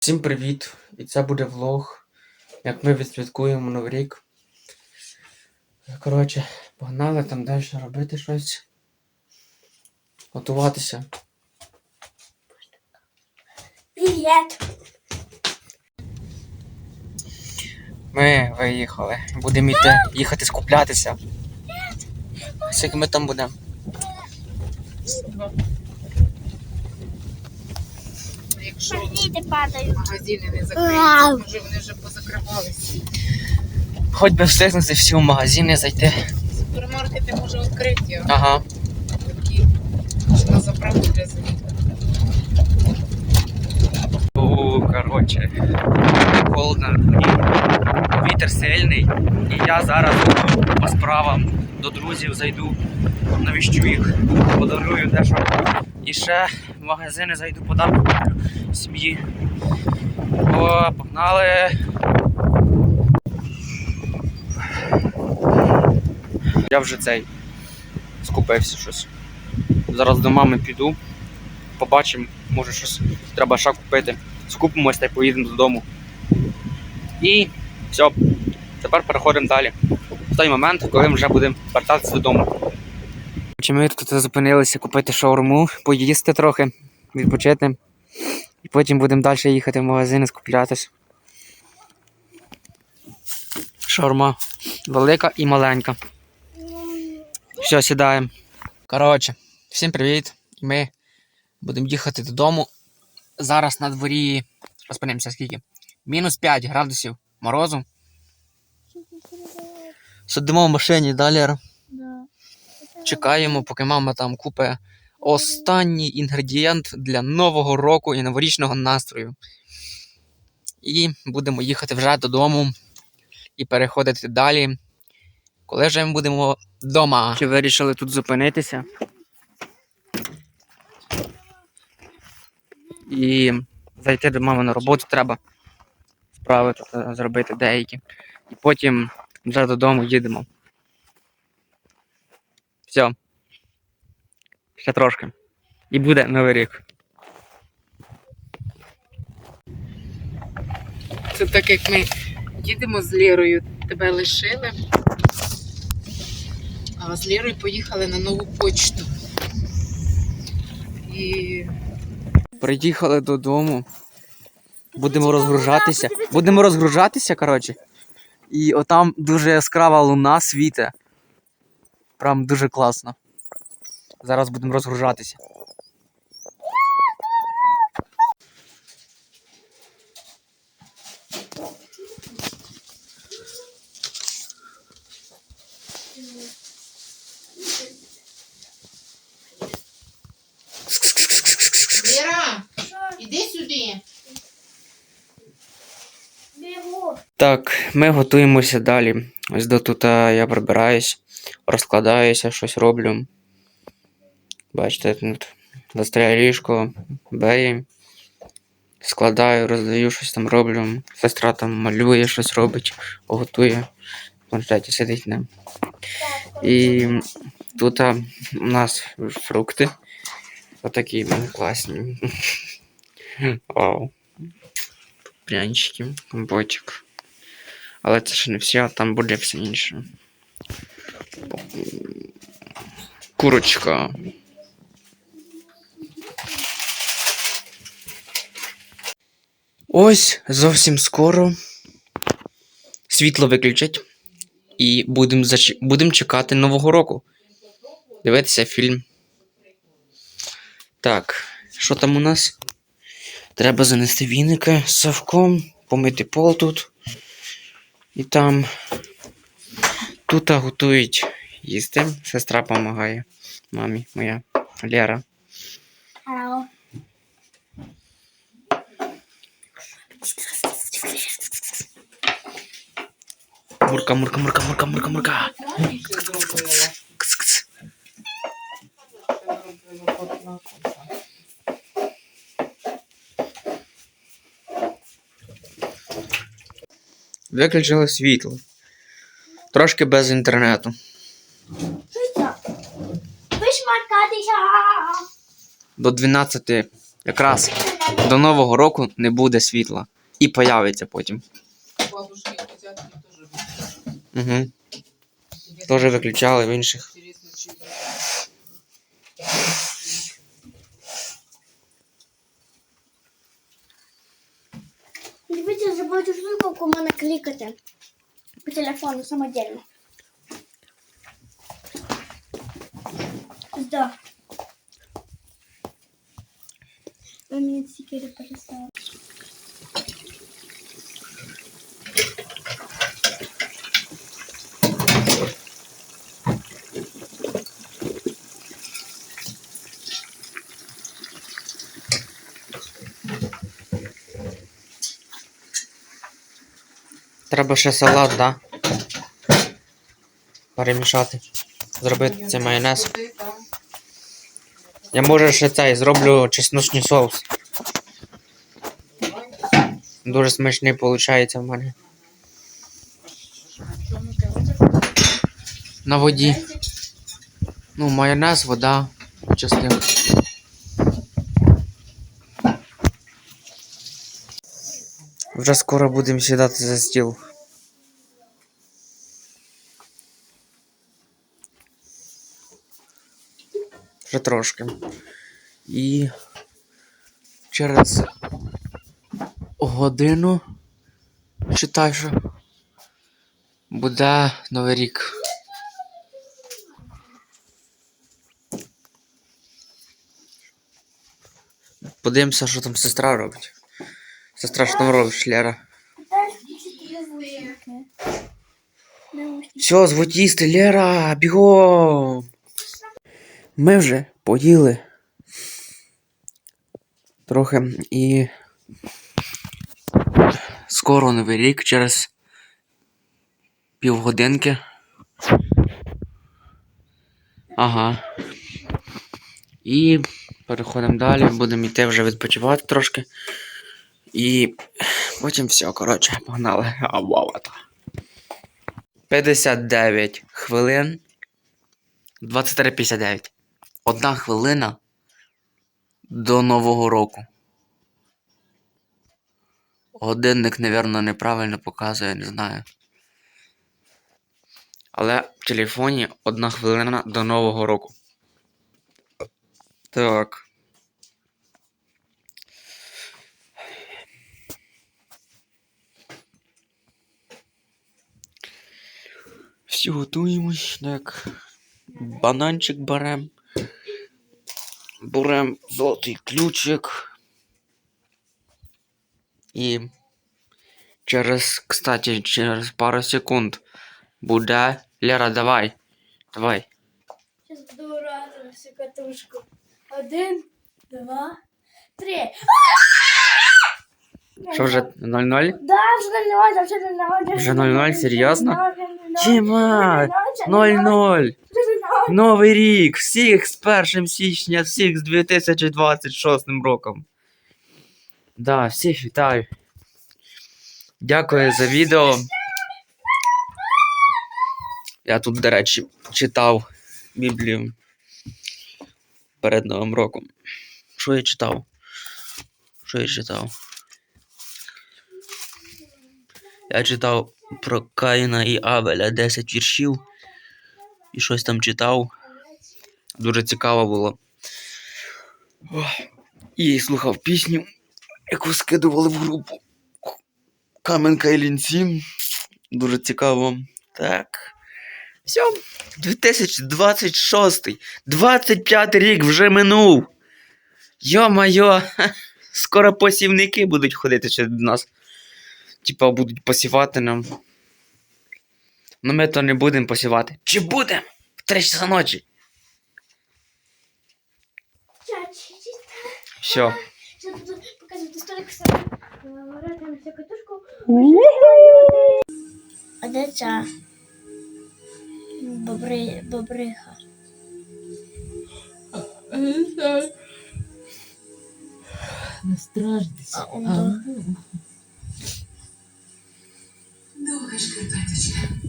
Всім привіт! І це буде влог, як ми відсвяткуємо Новий рік. Коротше, погнали там далі робити щось. Готуватися. Привет. Ми виїхали. Будемо йти, їхати скуплятися. Скільки ми там будемо? Діти падають. магазини не Вау. закриті, може вони вже позакривалися. Хоч би встигнути всі в магазини зайти. Супермаркети може відкриті, Ага. такі що на заправку для заїхати. О, коротше. Холодно. Вітер сильний. І я зараз по справам до друзів зайду, навіщу їх, подарую дещо. І ще в магазини зайду подарку сім'ї. О, погнали. Я вже цей скупився щось. Зараз до мами піду. Побачимо, може щось треба ще купити. Скупимось та й поїдемо додому. І все. Тепер переходимо далі. В той момент, коли ми вже будемо вертатися додому. Чи ми тут зупинилися купити шаурму, поїсти трохи, відпочити. І потім будемо далі їхати в магазин і скуплятись. Шаурма велика і маленька. Все, сідаємо. Коротше, всім привіт. Ми будемо їхати додому. Зараз на дворі. Розпинемося скільки? Мінус 5 градусів морозу. Сидимо в машині далі. Чекаємо, поки мама там купить останній інгредієнт для нового року і новорічного настрою. І будемо їхати вже додому і переходити далі. Коли вже ми будемо вдома. Чи вирішили тут зупинитися? І зайти до мами на роботу треба. Справи е, зробити деякі. І потім вже додому їдемо. Все. Ще трошки. І буде новий рік. Це так як ми їдемо з Лірою, тебе лишили. А з Лірою поїхали на нову почту. І Приїхали додому. Будемо розгружатися. Будемо розгружатися, коротше. І отам дуже яскрава луна світе. Прям дуже класно. Зараз будемо розгружатися. Ліра, іди сюди. Так, ми готуємося далі. Ось до тут я прибираюсь, розкладаюся, щось роблю. Бачите, тут застряє ліжко, беї. Складаю, роздаю, щось там роблю. Сестра там малює, щось робить, готує. В сидить не. І тут а, у нас фрукти. Отакі вони класні. Вау. Прянички, компотик. Але це ще не все, а там буде все інше. Курочка. Ось зовсім скоро світло виключать. І будемо зач... будем чекати Нового року. Дивитися фільм. Так, що там у нас? Треба занести віники з совком, помити пол тут. І там. Тут готують їсти. Сестра допомагає. Мамі моя Лера. Hello. Мурка, мурка, мурка, мурка, мурка, мурка. Виключили світло. Трошки без інтернету. До 12 якраз до Нового року не буде світла. І появиться потім. Угу. Тоже виключали в інших. Дивіться, забудьте штуку, яку можна клікати по телефону самодільно. Да. Ви мені стікери перестали. Треба ще салат, да? Перемішати. Зробити цей майонез. Я може ще цей зроблю чесночний соус. Дуже смачний виходить в мене. На воді. Ну, майонез, вода, чесник. Вже скоро будемо сідати за стіл. Трошки. І через годину читай, що буде Новий рік. Подивимося, що там сестра робить. Сестра, що там робиш, Лера? Все, звуть їсти, Лера, бігом. Ми вже поїли. Трохи і. Скоро новий рік через півгодинки. Ага. І переходимо далі, будемо йти вже відпочивати трошки. І потім все, коротше, погнали. А, вау, 59 хвилин. 23.59. Одна хвилина до Нового року. Годинник, напевно, неправильно показує, не знаю. Але в телефоні одна хвилина до Нового року. Так. Всі готуємось, так. Бананчик берем. Берем золотий ключик. І через, кстати, через пару секунд буде. Лера, давай. Давай. Сейчас буду орати на всю катушку. Один, два, три. Що вже 0-0? Да, вже не ноль, вже не ноль. Вже 0:0, серйозно? Тіма! 0-0! Новий рік! Всіх з 1 січня, всіх з 2026 роком. Да, всіх вітаю. Дякую за відео. Я тут, до речі, читав Біблію перед Новим роком. Що я читав? Що я читав? Я читав про Каїна і Авеля 10 віршів. І щось там читав. Дуже цікаво було. І слухав пісню, яку скидували в групу. Каменка і лінці. Дуже цікаво. Так. Все. 2026. 25 рік вже минув. Йо-майо. Скоро посівники будуть ходити до нас. Типа будуть посівати нам. Ну ми то не будемо посівати. Чи будемо? В 3 часа ночі. Все. Сейчас буду показывать столик с. А де ця? Бобри, бобриха. Не страждись. А, он Masz karpatyczne.